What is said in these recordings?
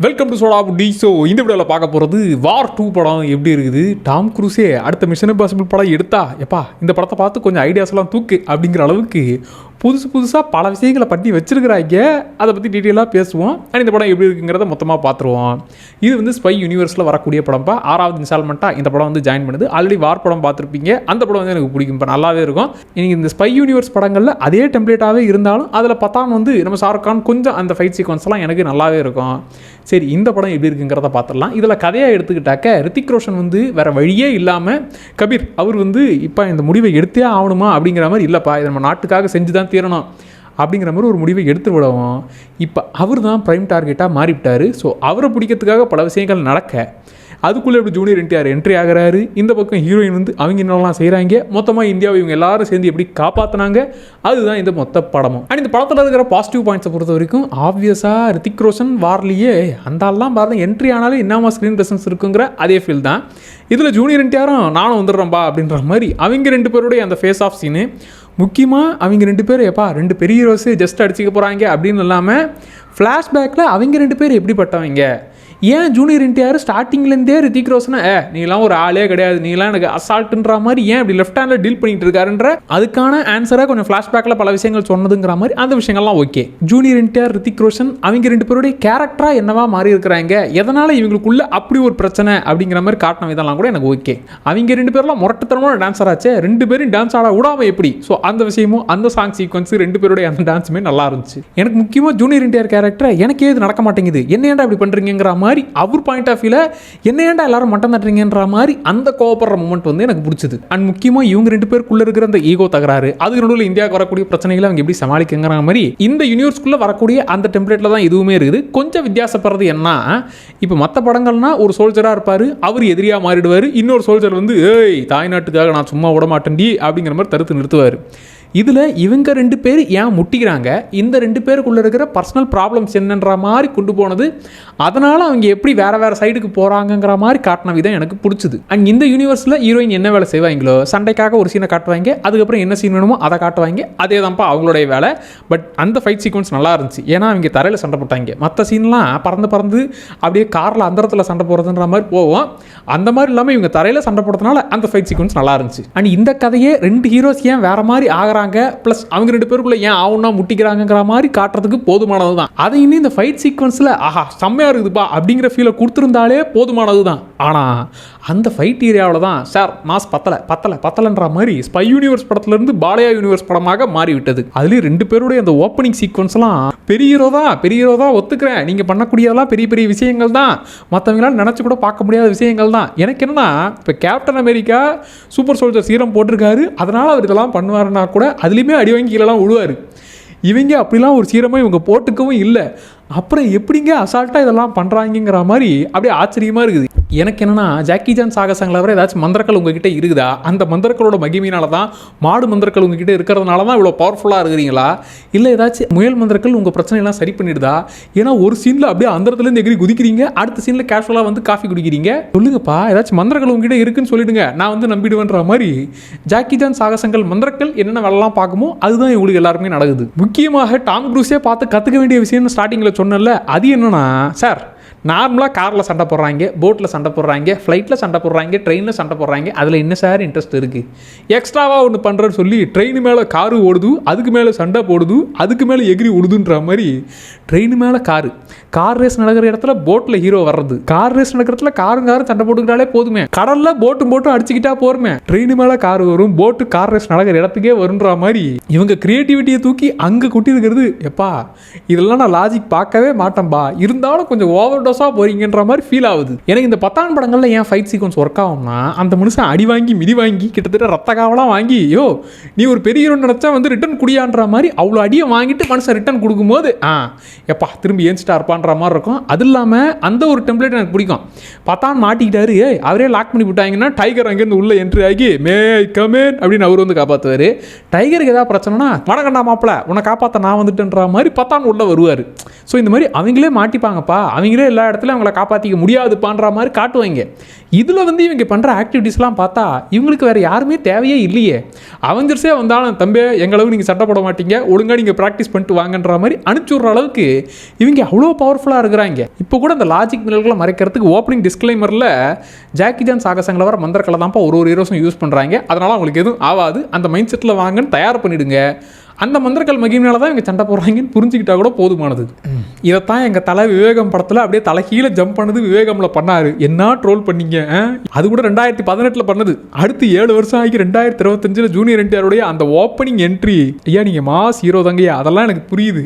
Welcome to soda புட்டி so இந்த வீடியோவில் பார்க்க போகிறது வார் டூ படம் எப்படி இருக்குது? டாம் குரூஸே அடுத்த மிஷன் இம்பாசிபிள் படம் எடுத்தா? எப்பா இந்த படத்தை பார்த்து கொஞ்சம் ஐடியாஸ்லாம் தூக்கு அப்படிங்கிற அளவுக்கு புதுசு புதுசாக பல விஷயங்களை பண்ணி வச்சிருக்கிறாங்க. அதை பற்றி டீட்டெயிலாக பேசுவோம். அண்ட் இந்த படம் எப்படி இருக்குங்கிறத மொத்தமாக பார்த்துருவோம் இது வந்து ஸ்பை யூனிவர்ஸில் வரக்கூடிய படம்ப்பா ஆறாவது இன்ஸ்டால்மெண்ட்டாக இந்த படம் வந்து ஜாயின் பண்ணுது. ஆல்ரெடி வார் படம் பார்த்துருப்பீங்க அந்த படம் வந்து எனக்கு பிடிக்கும். இப்போ நல்லாவே இருக்கும். நீங்கள் இந்த ஸ்பை யூனிவர்ஸ் படங்களில் அதே டெம்ப்ளேட்டாகவே இருந்தாலும் அதில் பத்தாம் வந்து நம்ம ஷாருக் கான் கொஞ்சம் அந்த ஃபைட் சீக்வன்ஸ்லாம் எனக்கு நல்லாவே இருக்கும். சரி இந்த படம் எப்படி இருக்குங்கிறத பார்த்துடலாம் இதில் கதையாக எடுத்துக்கிட்டாக்க ரித்திக் ரோஷன் வந்து வேறு வழியே இல்லாமல் கபீர் அவர் வந்து இப்போ இந்த முடிவை எடுத்தே ஆகணுமா அப்படிங்கிற மாதிரி இல்லைப்பா. இதை நம்ம நாட்டுக்காக செஞ்சு தான் தீரணும் அப்படிங்கிற மாதிரி ஒரு முடிவை எடுத்து விடவும் இப்போ அவர் தான் ப்ரைம் டார்கெட்டாக மாறிவிட்டார். ஸோ அவரை பிடிக்கிறதுக்காக பல விஷயங்கள் நடக்க அதுக்குள்ளே எப்படி ஜூனியர் என்டிஆர் என்ட்ரி ஆகிறாரு. இந்த பக்கம் ஹீரோயின் வந்து அவங்க என்னெல்லாம் செய்கிறாங்க மொத்தமாக இந்தியாவை இவங்க எல்லாரும் சேர்ந்து எப்படி காப்பாற்றினாங்க அதுதான் இந்த மொத்த படமும். அண்ட் இந்த படத்தில் இருக்கிற பாசிட்டிவ் பாயிண்ட்ஸை பொறுத்த வரைக்கும் ஆப்வியஸாக ரித்திக் ரோஷன் வார்லியே. அந்த ஆள்லாம் பாருங்க என்ட்ரி ஆனாலும் என்னமா ஸ்க்ரீன் பிரசன்ஸ் இருக்குங்கிற அதே ஃபீல் தான். இதில் ஜூனியர் என்டிஆரும் நானும் வந்துடுறேன்பா அப்படின்ற மாதிரி அவங்க ரெண்டு பேருடைய அந்த ஃபேஸ் ஆஃப் சீனு முக்கியமாக அவங்க ரெண்டு பேரும் எப்பா ரெண்டு பெரிய ஹீரோஸு ஜஸ்ட் அடிச்சுக்க போகிறாங்க அப்படின்னு இல்லாமல் ஃப்ளாஷ்பேக்கில் அவங்க ரெண்டு பேர் எப்படிப்பட்டவங்க? ஏன் ஜூனியர் என்டிஆர் ஸ்டார்டிங்லேருந்தே ரித்திக் ரோஷனை ஏ நீலாம் ஒரு ஆளே கிடையாது. நீலாம் எனக்கு அசால்ட்டுன்ற மாதிரி ஏன் இப்படி லெஃப்ட் ஹேண்டில் டீல் பண்ணிட்டு இருக்காருன்ற அதுக்கான ஆன்சராக கொஞ்சம் ஃப்ளாஷ்பேக்கில் பல விஷயங்கள் சொன்னதுங்கிற மாதிரி அந்த விஷயங்கள்லாம் ஓகே ஜூனியர் என்டிஆர் ரித்திக் ரோஷன் அவங்க ரெண்டு பேருடைய கேரக்டராக என்னவா மாறி இருக்கிறாங்க எதனால் இவங்களுக்குள்ள அப்படி ஒரு பிரச்சனை? அப்படிங்கிற மாதிரி காட்டின இதெல்லாம் கூட எனக்கு ஓகே அவங்க ரெண்டு பேர்லாம் முரட்டுத்தனமான டான்ஸர் ஆச்சு. ரெண்டு பேரும் டான்ஸ் ஆட விடாம எப்படி? ஸோ அந்த விஷயமும் அந்த சாங் சீக்வன்ஸ் ரெண்டு பேருடைய அந்த டான்ஸுமே நல்லா இருந்துச்சு. எனக்கு முக்கியமாக ஜூனியர் என்டிஆர் கேரக்டர் எனக்கே இது நடக்க மாட்டேங்குது? என்ன ஏன்டா இப்படி பண்ணுறீங்கிற மாதிரி மாதிரி அவர் பாயிண்ட் ஆஃப் வியூவில் என்ன ஏன்டா எல்லாரும் மட்டம் தட்டுறீங்கன்ற மாதிரி அந்த கோவப்படுற மூமெண்ட் வந்து எனக்கு பிடிச்சது. அண்ட் முக்கியமாக இவங்க ரெண்டு பேருக்குள்ளே இருக்கிற அந்த ஈகோ தகராறு அதுக்கு நடுவில் இந்தியாவுக்கு வரக்கூடிய பிரச்சனைகளை அவங்க எப்படி சமாளிக்கங்கிற மாதிரி இந்த யூனிவர்ஸ்குள்ளே வரக்கூடிய அந்த டெம்ப்ளேட்டில் தான் இதுவுமே இருக்குது. கொஞ்சம் வித்தியாசப்படுறது என்ன இப்போ மற்ற படங்கள்னா ஒரு சோல்ஜராக இருப்பார் அவர் எதிரியாக மாறிடுவார் இன்னொரு சோல்ஜர் வந்து ஏய் தாய்நாட்டுக்காக நான் சும்மா விட மாட்டேன்டி அப்படிங்கிற மாதிரி தடுத்து நிறுத்துவார். இதில் இவங்க ரெண்டு பேர் ஏன் முட்டிக்கிறாங்க? இந்த ரெண்டு பேருக்குள்ளே இருக்கிற பர்சனல் ப்ராப்ளம்ஸ் என்னன்ற மாதிரி கொண்டு போனது அதனால் அவங்க எப்படி வேறு வேறு சைடுக்கு போகிறாங்கங்கிற மாதிரி காட்டின விதம் எனக்கு பிடிச்சது. அண்ட் இந்த யூனிவர்ஸில் ஹீரோயின் என்ன வேலை செய்வாங்களோ சண்டைக்காக ஒரு சீனை காட்டுவாங்க அதுக்கப்புறம் என்ன சீன் வேணுமோ அதை காட்டுவாங்க அதே தான்ப்பா அவங்களுடைய வேலை. பட் அந்த ஃபைட் சீக்வன்ஸ் நல்லா இருந்துச்சு. ஏன்னா அவங்க தரையில் சண்டை போட்டாங்க. மற்ற சீன்லாம் பறந்து பறந்து அப்படியே காரில் அந்தரத்தில் சண்டை போடுறதுன்ற மாதிரி போவோம் அந்த மாதிரி இல்லாமல் இவங்க தரையில் சண்டை போடுறதுனால அந்த ஃபைட் சீக்வன்ஸ் நல்லா இருந்துச்சு. அண்ட் இந்த கதையே ரெண்டு ஹீரோஸ் ஏன் வேறு மாதிரி ஆகிற பார்க்குறாங்க ப்ளஸ் அவங்க ரெண்டு பேருக்குள்ள ஏன் ஆகுன்னா முட்டிக்கிறாங்கங்கிற மாதிரி காட்டுறதுக்கு போதுமானது தான் அதை இன்னும் இந்த ஃபைட் சீக்வன்ஸில் ஆஹா செம்மையாக இருக்குதுப்பா அப்படிங்கிற ஃபீலை கொடுத்துருந்தாலே போதுமானது தான் ஆனால் அந்த ஃபைட் ஏரியாவில் தான் சார் மாஸ் பத்தலை பத்தலை பத்தலைன்ற மாதிரி ஸ்பை யூனிவர்ஸ் படத்துலேருந்து பாலையா யூனிவர்ஸ் படமாக மாறிவிட்டது. அதுலேயும் ரெண்டு பேருடைய அந்த ஓப்பனிங் சீக்வன்ஸ்லாம் பெரிய ஹீரோ தான் பெரிய ஹீரோ தான் ஒத்துக்கிறேன். நீங்கள் பண்ணக்கூடியதெல்லாம் பெரிய பெரிய விஷயங்கள் தான் மற்றவங்களால் நினச்சி கூட பார்க்க முடியாத விஷயங்கள் தான் எனக்கு என்னன்னா இப்போ Captain America super soldier serum போட்டிருக்காரு. அதனால் அவர் இதெல்லாம் பண்ணுவாருன்னா கூட அதுலேயுமே அடி வாங்கி கீழெலாம் விழுவார். இவங்க அப்படிலாம் ஒரு சீரமாக இவங்க போட்டுக்கவும் இல்லை. அப்புறம் எப்படிங்க அசால்ட்டாக இதெல்லாம் பண்ணுறாங்கிற மாதிரி அப்படியே ஆச்சரியமாக இருக்குது. எனக்கு என்னென்னா ஜாக்கி ஜான் சாகசங்களை வர ஏதாச்சும் மந்திரக்கள் உங்ககிட்ட இருக்குதா? அந்த மந்திரக்களோட மகிமையினால தான் மாடு மந்திரக்கள் உங்ககிட்ட இருக்கிறதுனால தான் இவ்வளோ பவர்ஃபுல்லாக இருக்கிறீங்களா? இல்லை ஏதாச்சும் முயல் மந்திரக்கள் உங்கள் பிரச்சனையெல்லாம் சரி பண்ணிடுதா? ஏன்னா ஒரு சீனில் அப்படியே அந்தரத்துலேருந்து எகிரி குதிக்கிறீங்க அடுத்த சீனில் கேஷுவலாக வந்து காஃபி குடிக்கிறீங்க. சொல்லுங்கப்பா ஏதாச்சும் மந்திரக்கள் உங்ககிட்ட இருக்குன்னு சொல்லிடுங்க நான் வந்து நம்பிடுவேன்ற மாதிரி ஜாக்கி ஜான் சாகசங்கள் மந்திரக்கள் என்னென்ன வேலைலாம் பார்க்குமோ அதுதான் இவங்களுக்கு எல்லாருமே நடக்குது. முக்கியமாக டாம் குரூஸே பார்த்து கற்றுக்க வேண்டிய விஷயம்னு ஸ்டார்டிங்கில் சொன்னல அது என்னன்னா சார் நார்மலாக காரில் சண்டை போடுறாங்க போட்டில் சண்டை போடுறாங்க ஃப்ளைட்டில் சண்டை போடுறாங்க ட்ரெயினில் சண்டை போடுறாங்க அதில் என்ன சார் இன்ட்ரெஸ்ட் இருக்குது எக்ஸ்ட்ராவாக ஒன்று பண்ணுறேன்னு சொல்லி ட்ரெயின் மேலே காரு ஓடுது அதுக்கு மேலே சண்டை போடுது அதுக்கு மேலே எகிரி ஓடுதுன்ற மாதிரி ட்ரெயின் மேலே காரு கார் ரேஸ் நடக்கிற இடத்துல போட்டில் ஹீரோ வர்றது. கார் ரேஸ் நடக்கிற இடத்துல காரும் காரும் சண்டை போட்டுக்கிட்டாலே போதுமே. கடலில் போட்டும் போட்டும் அடிச்சுக்கிட்டா போருமே. ட்ரெயின் மேலே கார் வரும் போட்டு கார் ரேஸ் நடக்கிற இடத்துக்கே வருன்ற மாதிரி இவங்க கிரியேட்டிவிட்டியை தூக்கி அங்கே கொட்டி இருக்கிறது எப்பா இதெல்லாம் நான் லாஜிக் பார்க்கவே மாட்டேன்பா. இருந்தாலும் கொஞ்சம் ஓவர் டோஸாக போறீங்கன்ற மாதிரி ஃபீல் ஆகுது. எனக்கு இந்த பத்தாம் படங்களில் ஏன் ஃபைட் சீக்வன்ஸ் ஒர்க் ஆகும்னா அந்த மனுஷன் அடி வாங்கி மிதி வாங்கி கிட்டத்தட்ட ரத்த காவலாம் வாங்கி யோ நீ ஒரு பெரிய ஹீரோ நினச்சா வந்து ரிட்டன் குடியான்ற மாதிரி அவ்வளோ அடியை வாங்கிட்டு மனுஷன் ரிட்டன் கொடுக்கும்போது ஆ எப்பா திரும்பி ஏன்ச்சிட்டா இருப்பான்ற மாதிரி இருக்கும். அது இல்லாமல் அந்த ஒரு டெம்ப்ளேட் எனக்கு பிடிக்கும். பத்தான் மாட்டிக்கிட்டாரு ஏய் அவரே லாக் பண்ணி விட்டாங்கன்னா டைகர் அங்கேருந்து உள்ளே என்ட்ரி ஆகி மே கமேன் அப்படின்னு அவர் வந்து காப்பாற்றுவார் டைகருக்கு ஏதாவது பிரச்சனைனா வணக்கண்டா மாப்பிள உன்னை காப்பாற்ற நான் வந்துட்டேன்ற மாதிரி பத்தான் உள்ளே வருவார். ஸோ இந்த மாதிரி அவங்களே மாட்டிப்பாங்கப்பா. அவங்களே எல்லா இடத்துலையும் அவங்கள காப்பாற்றிக்க முடியாதுப்பான்ற மாதிரி காட்டுவாங்க. இதில் வந்து இவங்க பண்ணுற ஆக்டிவிட்டீஸ்லாம் பார்த்தா இவங்களுக்கு வேறு யாருமே தேவையே இல்லையே. அவஞ்சர்ஸே வந்தாலும் தம்பி எங்களவு நீங்கள் சட்டை போட மாட்டீங்க. ஒழுங்காக நீங்கள் ப்ராக்டிஸ் பண்ணிட்டு வாங்கன்ற மாதிரி அனுப்பிச்சி விட்ற அளவுக்கு இவங்க அவ்வளோ பவர்ஃபுல்லாக இருக்கிறாங்க. இப்போ கூட அந்த லாஜிக் மினல்களை மறைக்கிறதுக்கு ஓப்பனிங் டிஸ்க்ளைமரில் ஜாக்கி ஜான் சாகசங்களை வர மந்திரக்கலை தான்ப்பா ஒரு ஒரு ஹீரோஸும் யூஸ் பண்ணுறாங்க அதனால் அவங்களுக்கு எதுவும் ஆகாது. அந்த மைண்ட் செட்டில் வாங்கன்னு தயார் பண்ணிவிடுங்க அந்த மந்திரக்கல் மகிமையால தான் இவங்க சண்டை போடுறாங்கன்னு புரிஞ்சுக்கிட்டா கூட போதுமானது. இதைத்தான் எங்கள் தலை விவேகம் படத்தில் அப்படியே தலை கீழே ஜம்ப் பண்ணது விவேகம்ல பண்ணாரு. என்ன ட்ரோல் பண்ணீங்க? அது கூட ரெண்டாயிரத்தி பதினெட்டில் பண்ணது. அடுத்து ஏழு வருஷம் ஆகி ரெண்டாயிரத்தி இருபத்தஞ்சில் ஜூனியர் என்டிஆருடைய அந்த ஓப்பனிங் என்ட்ரி ஐயா நீங்கள் மாஸ் ஹீரோ தாங்கய்யா? அதெல்லாம் எனக்கு புரியுது.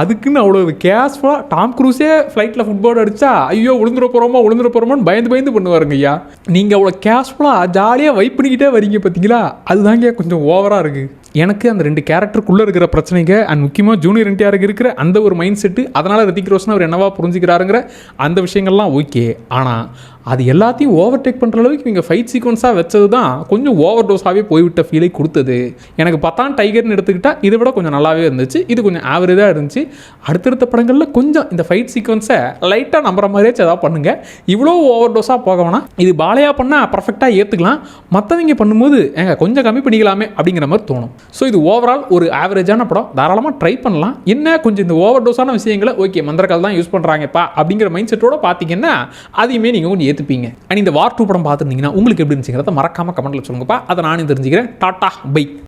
அதுக்குன்னு அவ்வளோ கேஷ்ஃபுல்லாக டாம் க்ரூஸே ஃப்ளைட்டில் ஃபுட்பால் அடிச்சா ஐயோ விழுந்துட போகிறோமோ விழுந்துட போகிறோமோன்னு பயந்து பயந்து பண்ணுவாருங்க ஐயா. நீங்கள் அவ்வளோ கேஷ்ஃபுல்லாக ஜாலியாக வைப் பண்ணிக்கிட்டே வரீங்க பார்த்தீங்களா அதுதாங்க கொஞ்சம் ஓவராக இருக்குது எனக்கு அந்த ரெண்டு கேரக்டருக்குள்ளே இருக்கிற பிரச்சனைங்க அண்ட் முக்கியமாக ஜூனியர் என்டிஆருக்கு இருக்கிற அந்த ஒரு மைண்ட் செட்டு அதனால் ரித்திக் ரோஷன் அவர் என்னவா புரிஞ்சுக்கிறாருங்கிற அந்த விஷயங்கள்லாம் ஓகே ஆனால் அது எல்லாத்தையும் ஓவர்டேக் பண்ணுற அளவுக்கு இவங்க ஃபைட் சீக்வன்ஸாக வச்சது தான் கொஞ்சம் ஓவர் டோஸாகவே போய்விட்ட ஃபீலை கொடுத்தது. எனக்கு பத்தான் டைகர்னு எடுத்துக்கிட்டால் இதை விட கொஞ்சம் நல்லாவே இருந்துச்சு. இது கொஞ்சம் ஆவரேஜாக இருந்துச்சு. அடுத்தடுத்த படங்களில் கொஞ்சம் இந்த ஃபைட் சீக்வன்ஸை லைட்டாக நம்புற மாதிரியாச்சும் ஏதாவது பண்ணுங்கள் இவ்வளோ ஓவர் டோஸாக போக வேணாம். இது பாலையாக பண்ணால் பர்ஃபெக்டாக ஏற்றுக்கலாம் மற்றவங்க பண்ணும்போது ஏங்க கொஞ்சம் கம்மி பண்ணிக்கலாமே அப்படிங்கிற மாதிரி தோணும். ஸோ இது ஓவரால் ஒரு ஆவரேஜான படம். தாராளமாக ட்ரை பண்ணலாம். என்ன கொஞ்சம் இந்த ஓவர் டோஸான விஷயங்களை ஓகே மந்திரக்கால் தான் யூஸ் பண்ணுறாங்கப்பா அப்படிங்கிற மைண்ட் செட்டோட பார்த்தீங்கன்னா அதையுமே நீங்கள் கொஞ்சம் ஏற்றுப்பீங்க அண்ட் இந்த வார் டூ படம் பார்த்துருந்தீங்கன்னா உங்களுக்கு எப்படி இருந்துச்சுங்கிறத மறக்காமல் கமெண்ட்டில் சொல்லுங்கப்பா. அதை நானும் தெரிஞ்சுக்கிறேன். Tata bye.